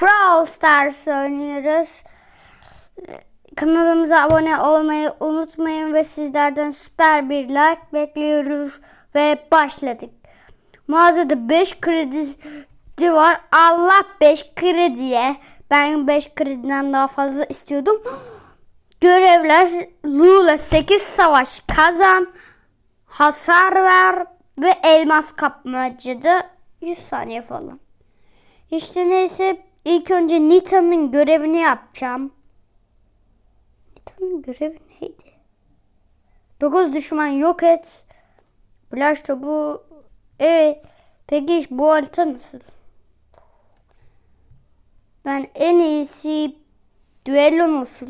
Brawl Stars oynuyoruz. Kanalımıza abone olmayı unutmayın ve sizlerden süper bir like bekliyoruz ve başladık. Mağazada 5 kredi var. Allah 5 krediye. Ben 5 krediden daha fazla istiyordum. Görevler Lula 8 savaş kazan. Hasar ver ve elmas kapmacada 100 saniye falan. İşte neyse ilk önce Nita'nın görevini yapacağım. Nita'nın görevi neydi? 9 düşman yok et. Flash topu. E peki bu harita nasıl? Ben en iyisi düello nasıl?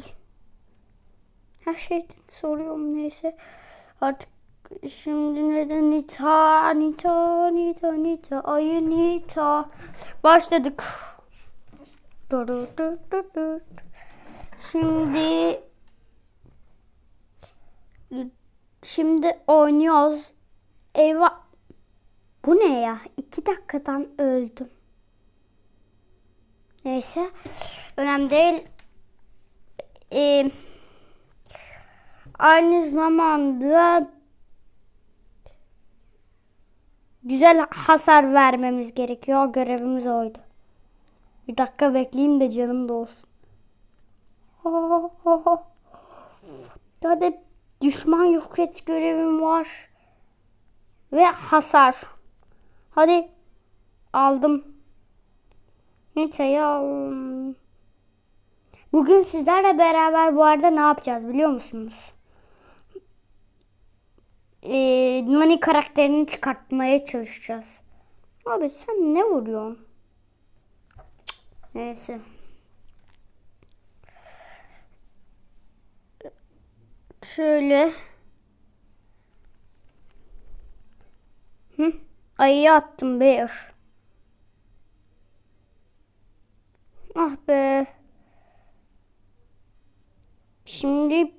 Her şeyden soruyorum neyse. Artık şimdi neden Nita, Nita, Nita, Nita, ayı Nita. Başladık. Şimdi şimdi oynuyoruz. Eyvah. Bu ne ya? İki dakikadan öldüm. Neyse. Önemli değil. Ee, aynı zamanda güzel hasar vermemiz gerekiyor. Görevimiz oydu. Bir dakika bekleyeyim de canım da olsun. Hadi düşman yok et görevim var. Ve hasar. Hadi aldım. Nita'yı aldım. Bugün sizlerle beraber bu arada ne yapacağız biliyor musunuz? Ee, Nani karakterini çıkartmaya çalışacağız. Abi sen ne vuruyorsun? Neyse. Şöyle. Hı? Ayıyı attım bir. Ah be. Şimdi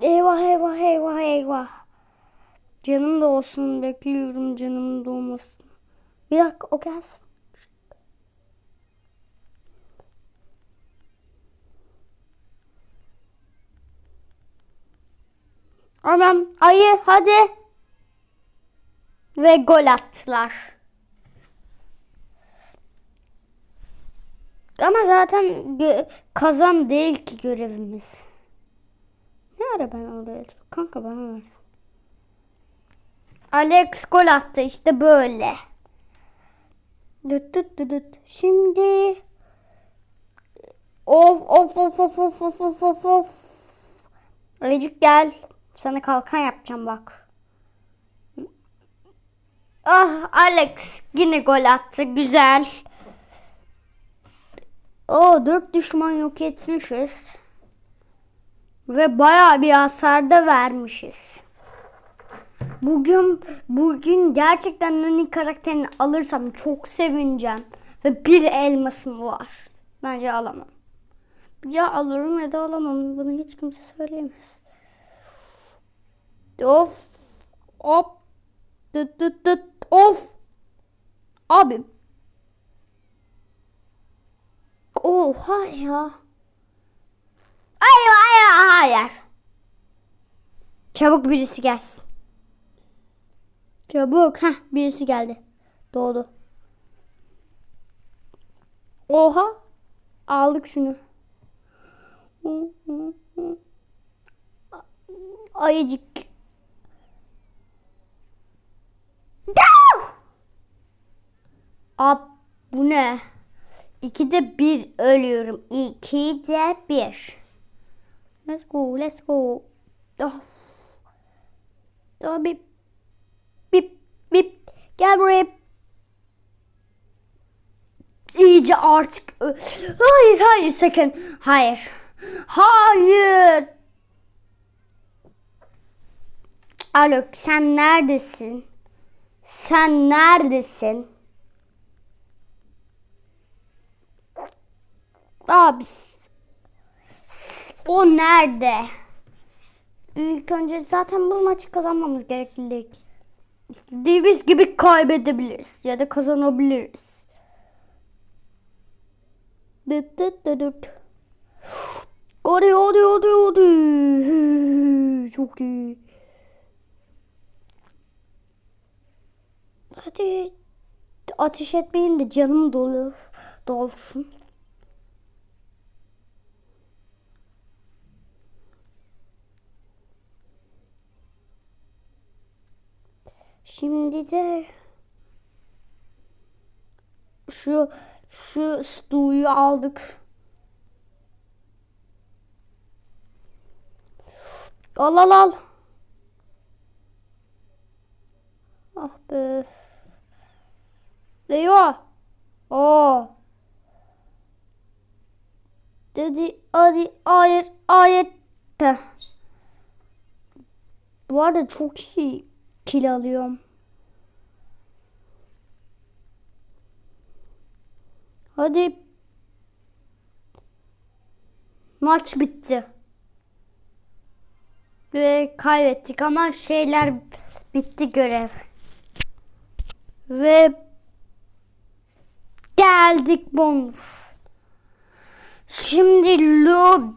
Eyvah eyvah eyvah eyvah. Canım da olsun bekliyorum canım da olmasın. Bir dakika o gelsin. Tamam ayı hadi. Ve gol attılar. Ama zaten kazan değil ki görevimiz. Ne ara ben oraya Kanka bana versin. Alex gol attı işte böyle. Dıt dıt dıt dıt. Şimdi of of of of of of of of of. Alecik gel. Sana kalkan yapacağım bak. Ah Alex yine gol attı. Güzel. O dört düşman yok etmişiz. Ve bayağı bir hasar da vermişiz. Bugün bugün gerçekten Nani karakterini alırsam çok sevineceğim. Ve bir elmasım var. Bence alamam. Ya alırım ya da alamam. Bunu hiç kimse söyleyemez. Of. Hop. Dıt dıt dıt. Of. Abi. Oha ya. Hayır hayır hayır. Çabuk birisi gelsin. Çabuk. Heh birisi geldi. Doğdu. Oha. Aldık şunu. Ayıcık. Ab bu ne? İkide bir ölüyorum. İkide bir. Let's go, let's go. Of. Daha bip. Bip, bip. Gel buraya. İyice artık. Hayır, hayır sakın. Hayır. Hayır. Alo, sen neredesin? Sen neredesin? Abi o nerede? İlk önce zaten bu maçı kazanmamız gereklilik. İstediğimiz gibi kaybedebiliriz ya da kazanabiliriz. Dıt dıt dıt dıt. Hadi hadi hadi hadi. Çok iyi. Hadi ateş etmeyeyim de canım dolu dolsun. Şimdi de şu şu stuyu aldık. Al al al. Ah be. Eyvah. Oo. Dedi hadi hayır hayır. Bu arada çok iyi kil alıyorum. Hadi. Maç bitti. Ve kaybettik ama şeyler bitti görev. Ve geldik bonus. Şimdi Lu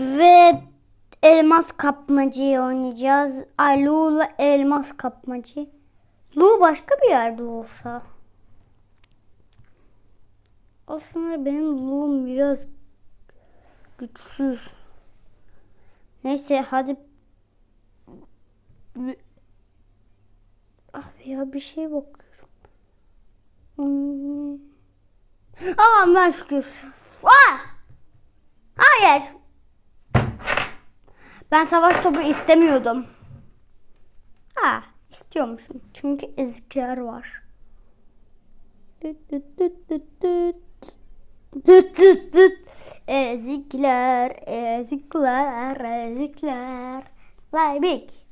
ve elmas kapmacayı oynayacağız. Ay Lu'la elmas kapmacı. Lu başka bir yerde olsa. Aslında benim Lu'm biraz güçsüz. Neyse hadi. Abi ya bir şey bakıyorum. Hmm. Aa. Aa! Hayır. Ben savaş topu istemiyordum. Ha, istiyormuşum. Çünkü ezikler var. Ezikler, ezikler, ezikler. Laybik.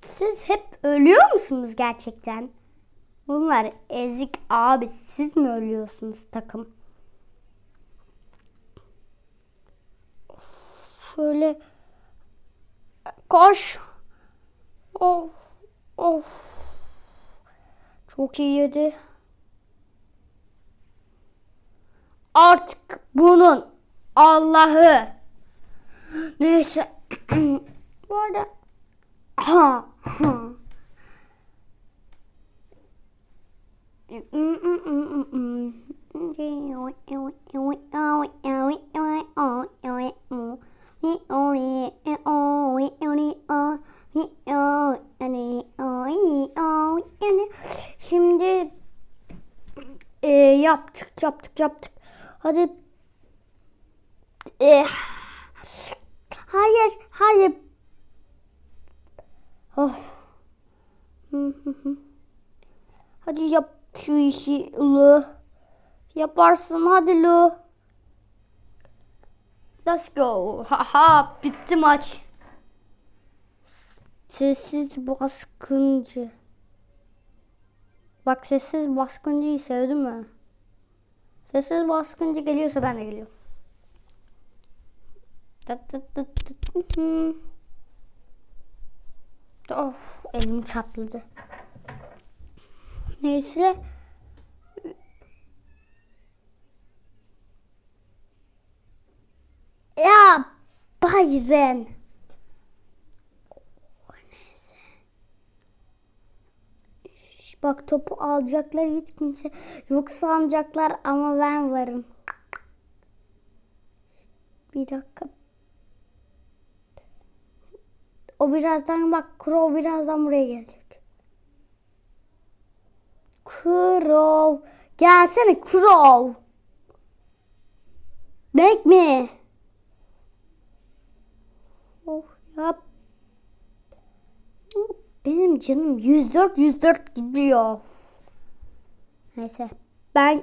Siz hep ölüyor musunuz gerçekten? Bunlar ezik abi. Siz mi ölüyorsunuz takım? Şöyle koş. Of. Of. Çok iyi yedi. Artık bunun Allah'ı. Neyse. Bu arada ha, ha. Şimdi e, yaptık yaptık yaptık. Hadi. E, hayır hayır. Oh. Hadi yap şu işi Lu. Yaparsın hadi Lu. Let's go. Haha bitti maç. Sessiz baskıncı. Bak sessiz baskıncıyı sevdim mi? Sessiz baskıncı geliyorsa ben de geliyorum. Of elim çatladı. Neyse. Ya Bayren. Bak topu alacaklar hiç kimse yok sanacaklar ama ben varım. Bir dakika. O birazdan bak Crow birazdan buraya gelecek. Crow. Gelsene Crow. Make me. Yap. Benim canım 104 104 gidiyor. Neyse. Ben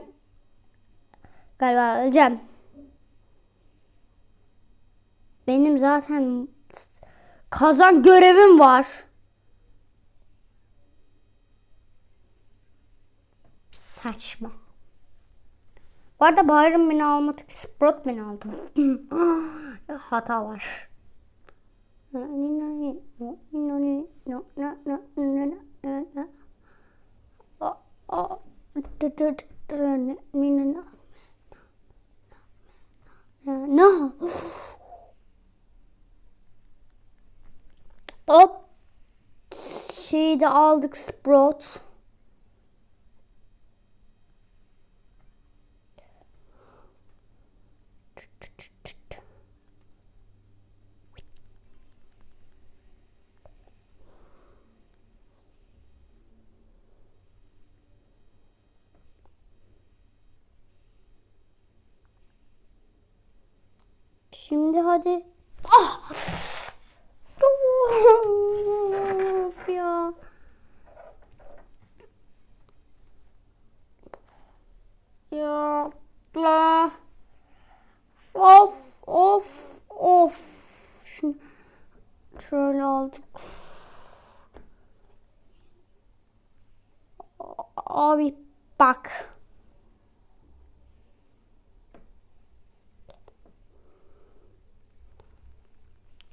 galiba öleceğim. Benim zaten kazan görevim var. Saçma. Bu arada Bayram beni almadık. Sprot beni aldı. Hata var. No. Hop. Şeyi de aldık Sprout. Şimdi hadi. Ah! Of ya. Ya la. Of of of. Şimdi şöyle aldık. Abi bak.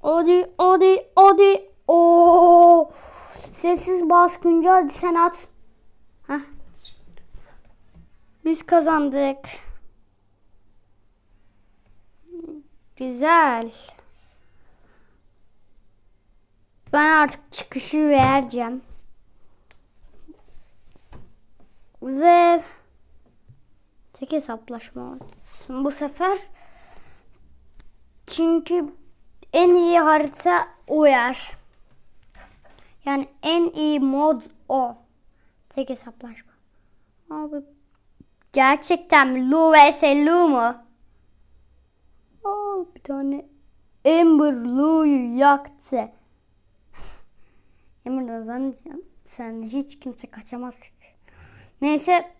Hadi hadi hadi. Oo. Sessiz baskıncı hadi sen at. Heh. Biz kazandık. Güzel. Ben artık çıkışı vereceğim. Ve tek hesaplaşma olsun bu sefer. Çünkü en iyi harita o yer. Yani en iyi mod o. Tek hesaplaşma. Abi gerçekten mi? Lu vs Lu mu? Bir tane Amber Lu'yu yaktı. Amber'dan zannedeceğim. Sen hiç kimse kaçamaz. Neyse.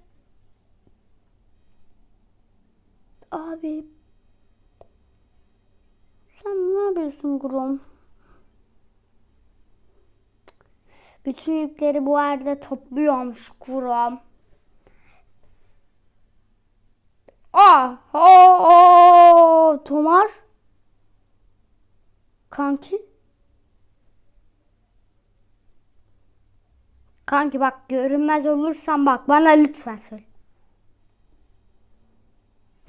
Abi sen ne yapıyorsun Grom? Bütün yükleri bu arada topluyormuş Grom. Ah, oh, oh, Tomar. Kanki. Kanki bak görünmez olursan bak bana lütfen söyle.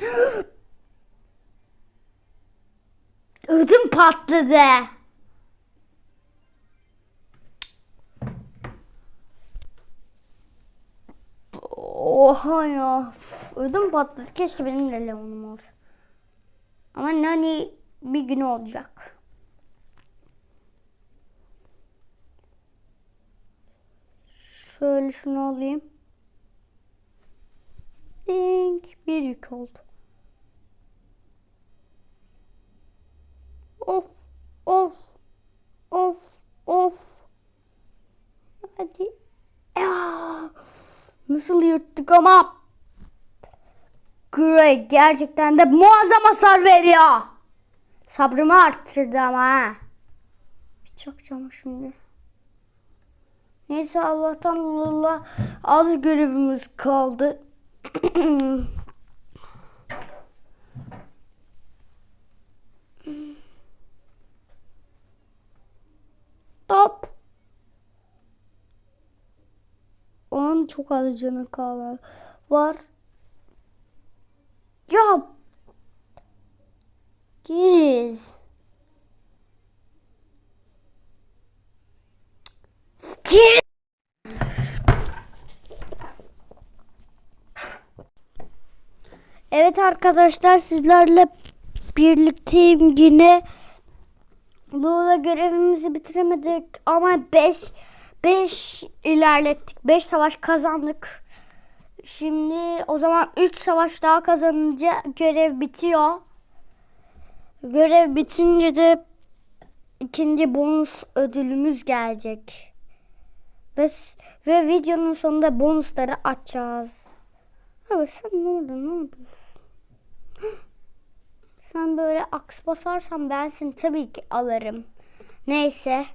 Ödüm patladı. Oha ya. Ödüm patladı. Keşke benim de Leon'um olsa. Ama Nani bir gün olacak. Şöyle şunu alayım. Ding. Bir yük oldu. Of. Of. Of. Of. Hadi. Ya. Nasıl yırttık ama. Greg gerçekten de muazzam hasar veriyor. Sabrımı arttırdı ama. Bir çakacağım şimdi. Neyse Allah'tan Allah az görevimiz kaldı. Top. Onun çok az canı. Var. Ya. Jeez. Evet arkadaşlar sizlerle birlikteyim yine. Lula görevimizi bitiremedik ama 5 5 ilerlettik. 5 savaş kazandık. Şimdi o zaman 3 savaş daha kazanınca görev bitiyor. Görev bitince de ikinci bonus ödülümüz gelecek. Ve ve videonun sonunda bonusları açacağız. Abi sen oldu ne yapıyorsun? Sen böyle aks basarsan ben seni tabii ki alırım. Neyse.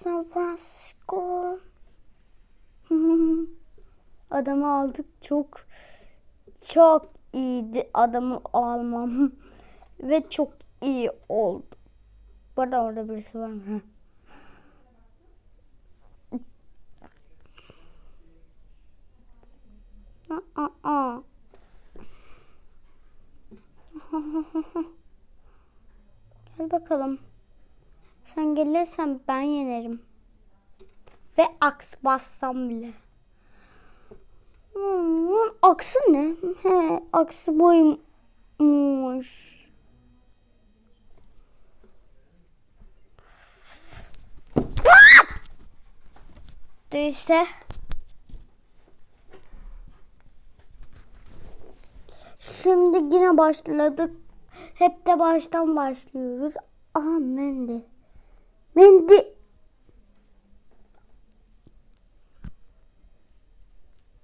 San Francisco. Adamı aldık çok çok iyiydi adamı almam ve çok iyi oldu. Bu arada orada birisi var mı? aa. Gel bakalım. Sen gelirsen ben yenerim. Ve aks bassam bile. Hmm, aksı ne? He, aksı boymuş. İşte. Şimdi yine başladık. Hep de baştan başlıyoruz. Aha Mendi. Mendi.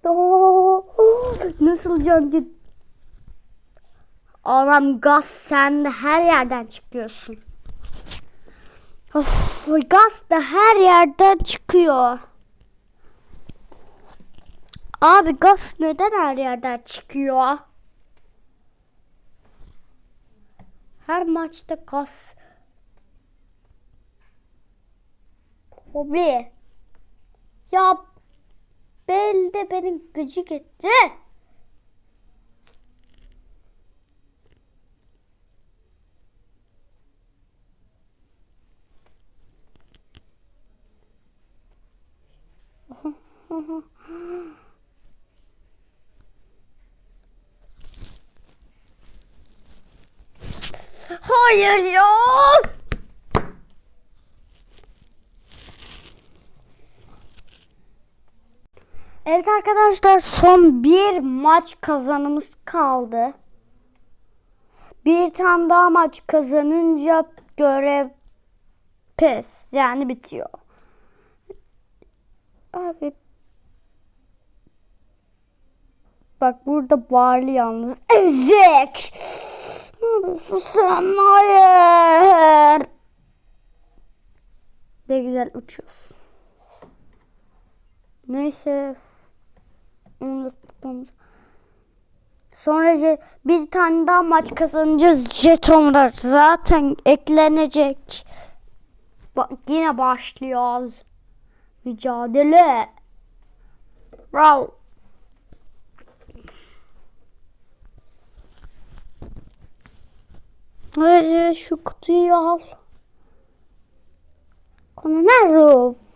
Oo, nasıl can git? Anam gaz sen de her yerden çıkıyorsun. Of, gaz da her yerden çıkıyor. Abi gaz neden her yerden çıkıyor? Her maçta gaz. Hobi. Ya belde benim gıcık etti. Hayır ya. Evet arkadaşlar son bir maç kazanımız kaldı. Bir tane daha maç kazanınca görev pes yani bitiyor. Abi Bak burada varlı yalnız. Ezek. Ne yapıyorsun sen? Hayır. Ne güzel uçuyorsun. Neyse. Unuttuk onu. Sonra bir tane daha maç kazanacağız. Jetonlar zaten eklenecek. Bak yine başlıyoruz. Mücadele. Bravo. Hadi şu kutuyu al. Konu ne Ruf?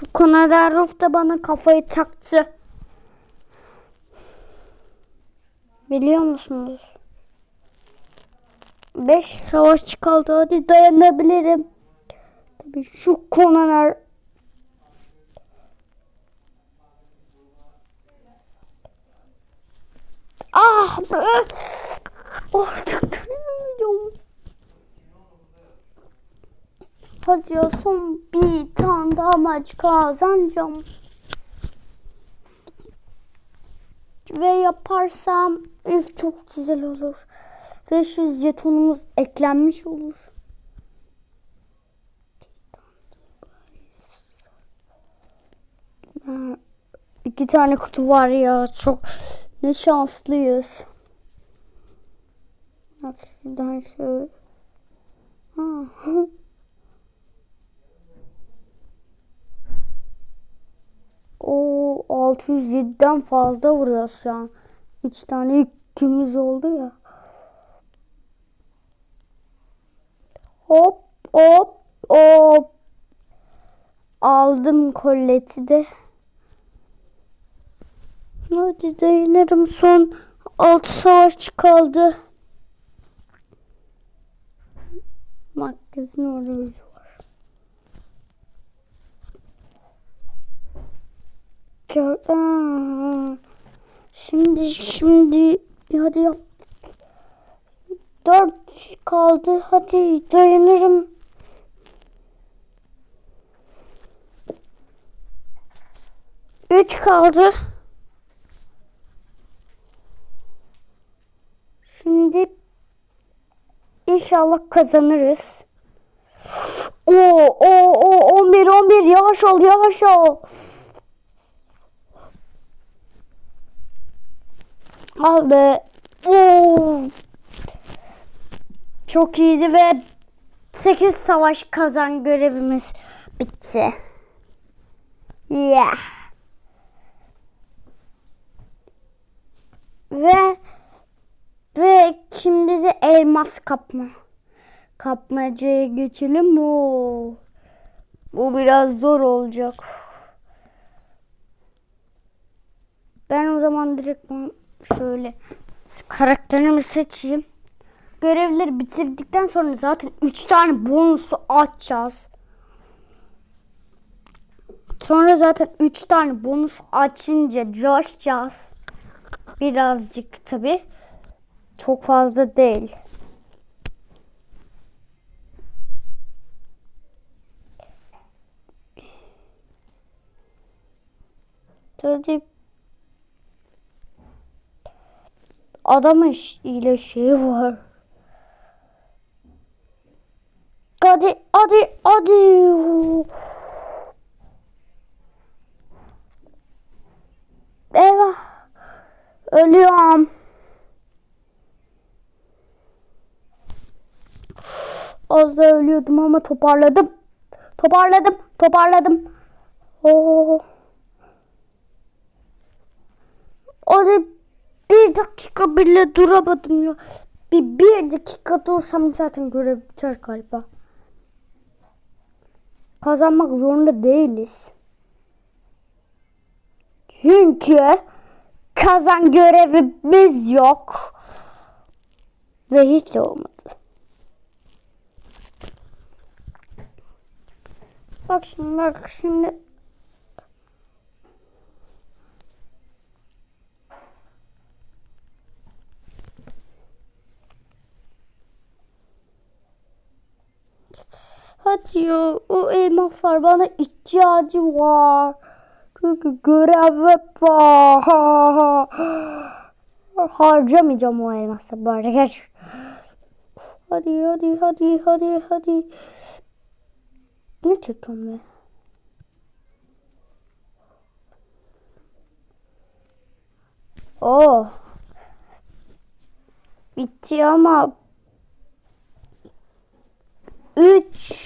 Şu Konader Ruf da bana kafayı taktı. Biliyor musunuz? 5 savaşçı kaldı. Hadi dayanabilirim. Tabii şu konalar Ah! Oh, Hadi ya son bir tane daha maç kazanacağım. Ve yaparsam üf çok güzel olur. 500 jetonumuz eklenmiş olur. İki tane kutu var ya çok ne şanslıyız. Bak şöyle. Ha. O 607'den fazla vuruyor şu an. 3 tane ikimiz oldu ya. Hop hop hop. Aldım kolleti de. Hadi dayanırım son 6 savaş kaldı. Magazin orada Gör- Aa, Şimdi şimdi hadi yap. Dört kaldı. Hadi dayanırım. Üç kaldı. Şimdi inşallah kazanırız. Oo, o, o, 11, 11 yavaş ol, yavaş ol. Abi. Oo. Çok iyiydi ve 8 savaş kazan görevimiz bitti. Yeah. Ve ve şimdi de elmas kapma. Kapmacaya geçelim. Oo. Bu biraz zor olacak. Ben o zaman direkt şöyle karakterimi seçeyim. Görevleri bitirdikten sonra zaten 3 tane bonusu açacağız. Sonra zaten 3 tane bonus açınca coşacağız. Birazcık tabi. Çok fazla değil. Tabii adamın ile şeyi var. Hadi hadi hadi. Eyvah. Ölüyorum. Az da ölüyordum ama toparladım. Toparladım. Toparladım. Oo. Orada bir dakika bile duramadım ya. Bir, bir dakika dursam zaten görev biter galiba. Kazanmak zorunda değiliz. Çünkü kazan görevimiz yok. Ve hiç de olmadı. Bak şimdi bak şimdi. Hadi ya o elmaslar bana ihtiyacı var. Çünkü görev var. Harcamayacağım o elması bu arada. Geç. Hadi hadi hadi hadi hadi. Ne çekiyorum ben? Oo. Bitti ama 3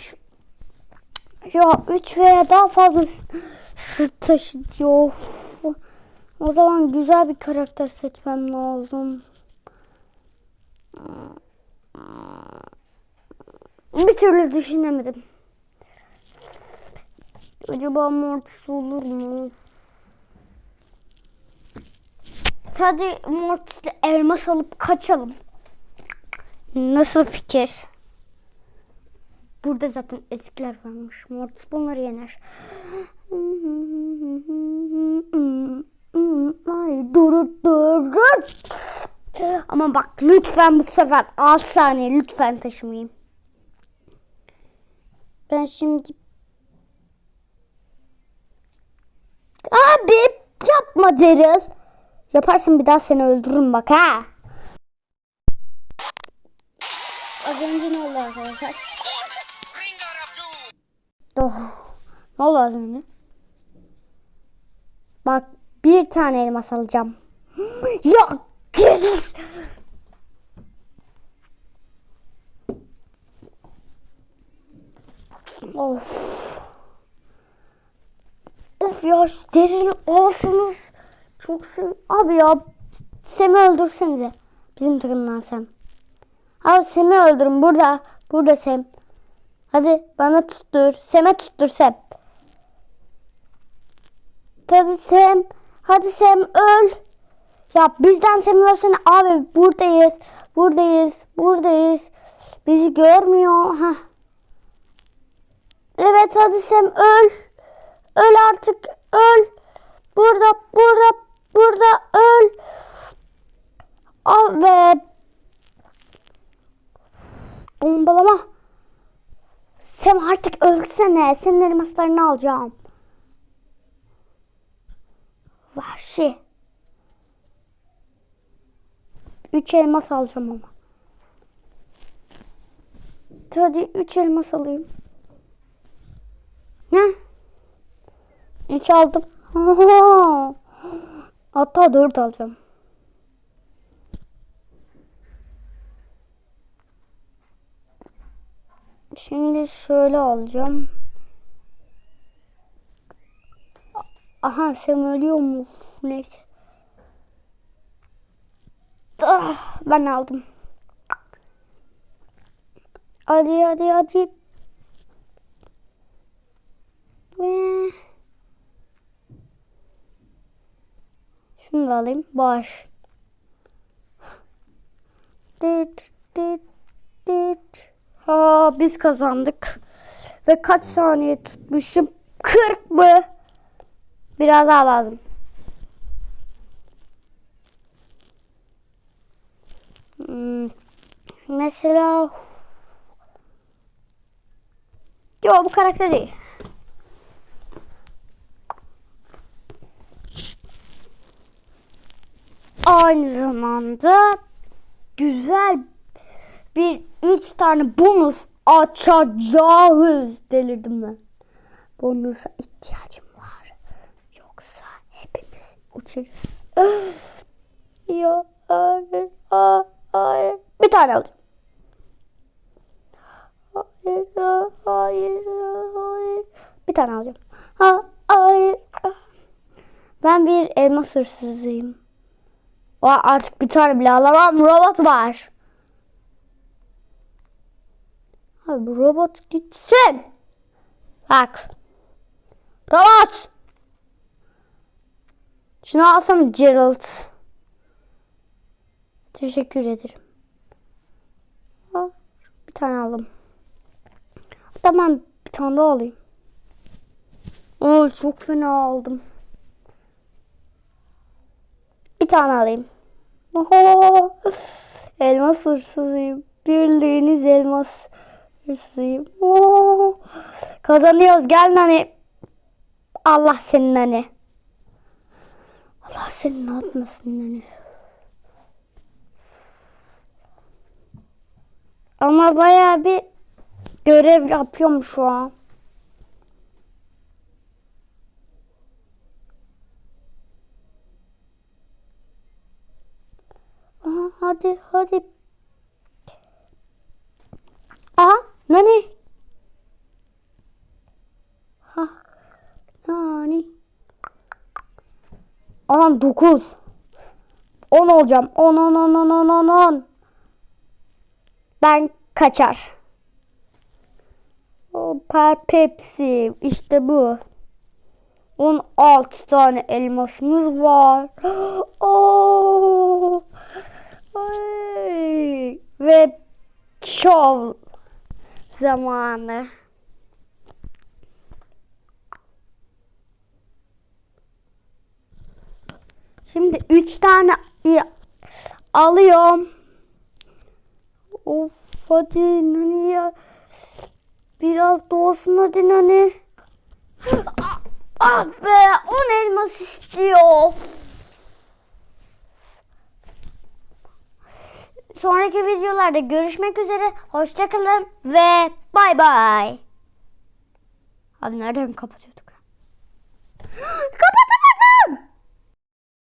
ya 3 veya daha fazla sırt taşı diyor. Of. O zaman güzel bir karakter seçmem lazım. Bir türlü düşünemedim. Acaba Mortis olur mu? Hadi Mortis'le elmas alıp kaçalım. Nasıl fikir? Burada zaten eskiler varmış. Mortis bunları yener. Ama bak lütfen bu sefer 6 saniye lütfen taşımayayım. Ben şimdi Abi yapma Daryl. Yaparsın bir daha seni öldürürüm bak ha. Az önce ne oldu arkadaşlar? Oh. Ne oldu az önce? Bak bir tane elmas alacağım. ya kes. Of. Of ya derin olsunuz. Çok sev... Abi ya Sem'i öldürsenize. Bizim takımdan Sem. Abi Sem'i öldürün burada. Burada Sem. Hadi bana tuttur. Sem'e tuttur Sem. Hadi Sem. Hadi Sem öl. Ya bizden Sem ölsene abi buradayız. Buradayız. Buradayız. Bizi görmüyor. Heh. Evet hadi Sem öl. Öl artık öl. Burada burada burada öl. Al be. Bombalama. Sen artık ölsene. Senin elmaslarını alacağım. Vahşi. Üç elmas alacağım ama. Hadi üç elmas alayım. Ne? Üç aldım. Hatta dört alacağım. Şimdi şöyle alacağım. Aha sen ölüyor mu? Neyse. Ah, ben aldım. Hadi hadi hadi. Şunu da alayım. Baş. Dit, dit, dit. Ha biz kazandık. Ve kaç saniye tutmuşum? 40 mı? Biraz daha lazım. Hmm, mesela Yo bu karakter değil. Aynı zamanda güzel bir üç tane bonus açacağız. Delirdim ben. Bonusa ihtiyacım var. Yoksa hepimiz uçarız. ya hayır, ha- hayır. Bir tane alacağım. Hayır, ha- hayır, ha- hayır. Bir tane alacağım. Ha, hayır. ha. Ben bir elmas hırsızıyım. Aa, artık bir tane bile alamam. Robot var. Abi robot gitsin. Bak. Robot. Şunu alsam Gerald. Teşekkür ederim. Bir tane aldım. Hatta ben bir tane daha alayım. Oo, çok fena aldım. Bir tane alayım. Oho! Elmas hırsızıyım. Bildiğiniz elmas hırsızıyım. Oo! Kazanıyoruz. Gel nani. Allah senin nani. Allah senin ne yapmasın nani. Ama bayağı bir görev yapıyorum şu an. Aha, hadi hadi. Aha nani? Ha nani? Anam 9. 10 olacağım. 10 10 10 10 10 10 10. Ben kaçar. Süper Pepsi. İşte bu. 16 tane elmasımız var. Oo. Ay. Ve şov zamanı. Şimdi 3 tane alıyorum. Of hadi nani ya. Biraz doğsun hadi nani. Ah, ah be 10 elmas istiyor. sonraki videolarda görüşmek üzere. Hoşçakalın ve bay bay. Abi nereden kapatıyorduk? Kapat.